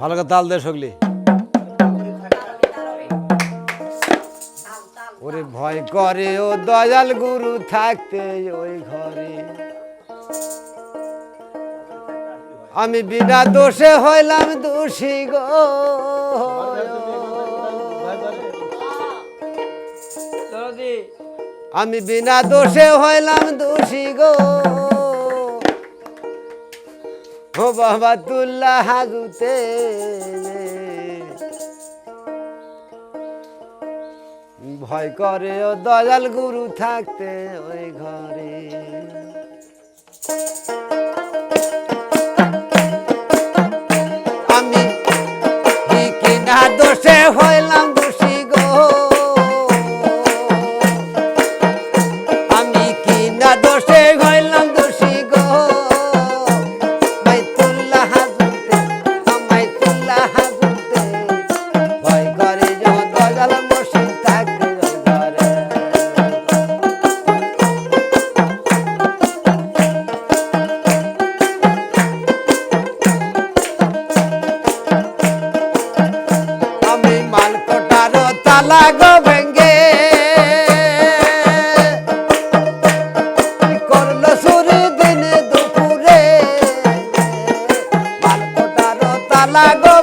ভালো করে তাল দে সগলি। ওরে ভয় করে ও দয়াল গুরু থাকতে ওই ঘরে। আমি বিনা দোষে হইলাম দোষী গো। আমি বিনা দোষে হইলাম দোষী গো। ও বাবা তুল্লা হাগুতে ভয় করে ও দয়াল গুরু থাকতে ওই ঘরে। তালা গো ভেঙ্গে। করল সুরি দিনে দুপুরে? তালা গো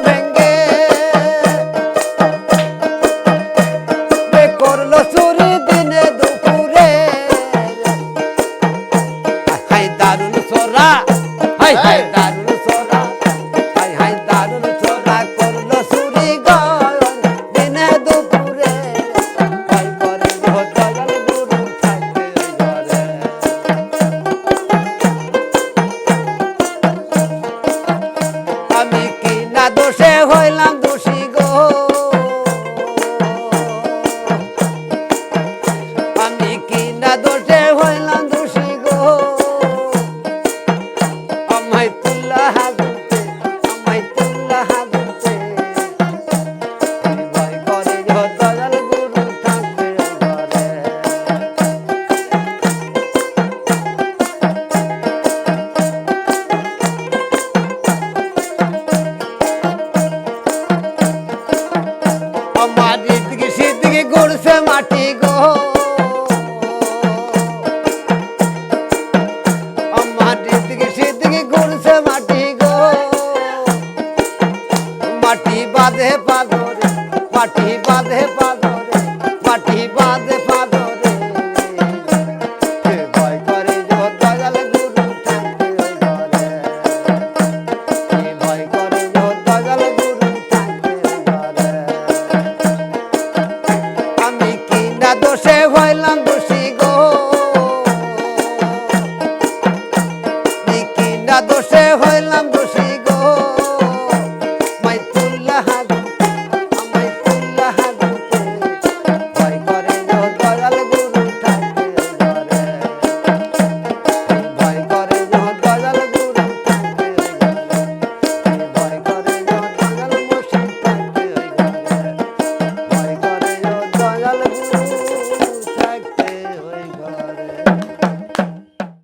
মাটি গো। আমার দিকে সিদ্দিকে গড়ছে মাটি গো। মাটি বাঁধে পাগরে মাটি while I'm